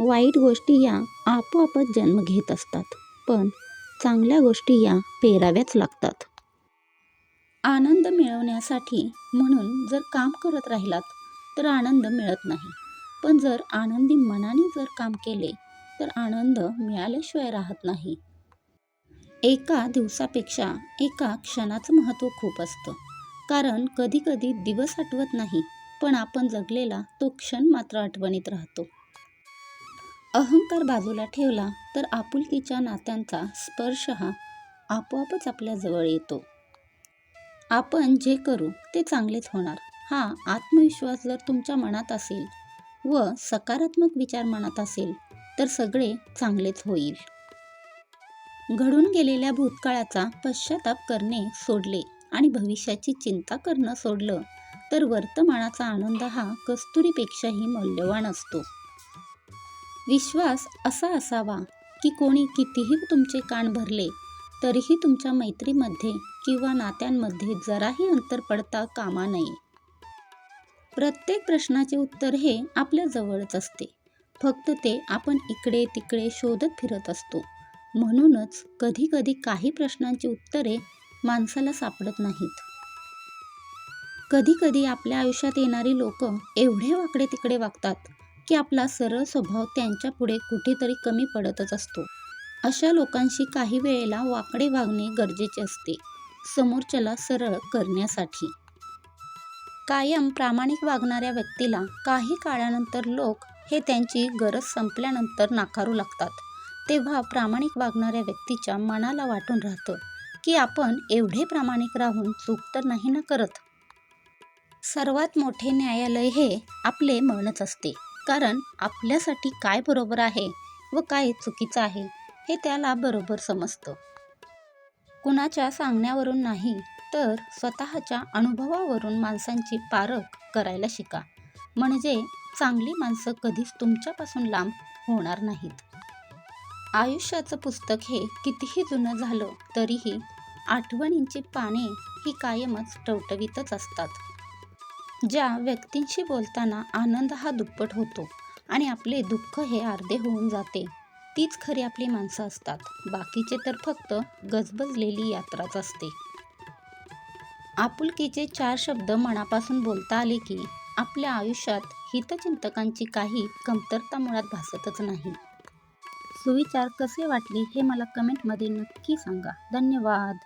वाईट गोष्टी या आपोआपच जन्म घेत असतात पण चांगल्या गोष्टी या पेराव्याच लागतात. आनंद मिळवण्यासाठी म्हणून जर काम करत राहिलात तर आनंद मिळत नाही. पण जर आनंदी मनाने जर काम केले तर आनंद मिळाल्याशिवाय राहत नाही. एका दिवसापेक्षा एका क्षणाचं महत्त्व खूप असतं. कारण कधीकधी दिवस आठवत नाही पण आपण जगलेला तो क्षण मात्र आठवणीत राहतो. अहंकार बाजूला ठेवला तर आपुलकीच्या नात्यांचा स्पर्श हा आपोआपच आपल्याजवळ येतो. आपण जे करू ते चांगलेच होणार. हा आत्मविश्वास जर तुमच्या मनात असेल व सकारात्मक विचार मनात असेल तर सगळे चांगलेच होईल. घडून गेलेल्या भूतकाळाचा पश्चाताप करणे सोडले आणि भविष्याची चिंता करणं सोडलं तर वर्तमानाचा आनंद हा कस्तुरीपेक्षाही मौल्यवान असतो. विश्वास असा असावा की कोणी कितीही तुमचे कान भरले तरीही तुमच्या मैत्रीमध्ये किंवा नात्यांमध्ये जराही अंतर पडता कामा नये. प्रत्येक प्रश्नाचे उत्तर हे आपल्या जवळच असते. फक्त ते आपण इकडे तिकडे शोधत फिरत असतो. म्हणूनच कधीकधी काही प्रश्नांची उत्तरे माणसाला सापडत नाहीत. कधीकधी आपल्या आयुष्यात येणारी लोक एवढे वाकडे तिकडे वागतात की आपला सरळ स्वभाव त्यांच्या पुढे कुठेतरी कमी पडतच असतो. अशा लोकांशी काही वेळेला वाकडे वागणे गरजेचे असते. समोरच्याला सरळ करण्यासाठी. कायम प्रामाणिक वागणाऱ्या व्यक्तीला काही काळानंतर लोक हे त्यांची गरज संपल्यानंतर नाकारू लागतात. तेव्हा प्रामाणिक वागणाऱ्या व्यक्तीच्या मनाला वाटून राहतं की आपण एवढे प्रामाणिक राहून चूक तर नाही ना करत. सर्वात मोठे न्यायालय हे आपले मनच असते. कारण आपल्यासाठी काय बरोबर आहे व काय चुकीचं आहे हे त्याला बरोबर समजतं. कुणाच्या सांगण्यावरून नाही तर स्वतःच्या अनुभवावरून माणसांची पारख करायला शिका. म्हणजे चांगली माणसं कधीच तुमच्यापासून लांब होणार नाहीत. आयुष्याचं पुस्तक हे कितीही जुनं झालं तरीही आठवणींची पाने ही कायमच टवटवीतच असतात. ज्या व्यक्तींशी बोलताना आनंद हा दुप्पट होतो आणि आपले दुःख हे अर्धे होऊन जाते. तीच खरी आपली माणसं असतात. बाकीचे तर फक्त गजबजलेली यात्राच असते. आपुलकीचे चार शब्द मनापासून बोलता आले की आपल्या आयुष्यात हितचिंतकांची काही कमतरता मुळात भासतच नाही. सुविचार कसे वाटले हे मला कमेंटमध्ये नक्की सांगा. धन्यवाद.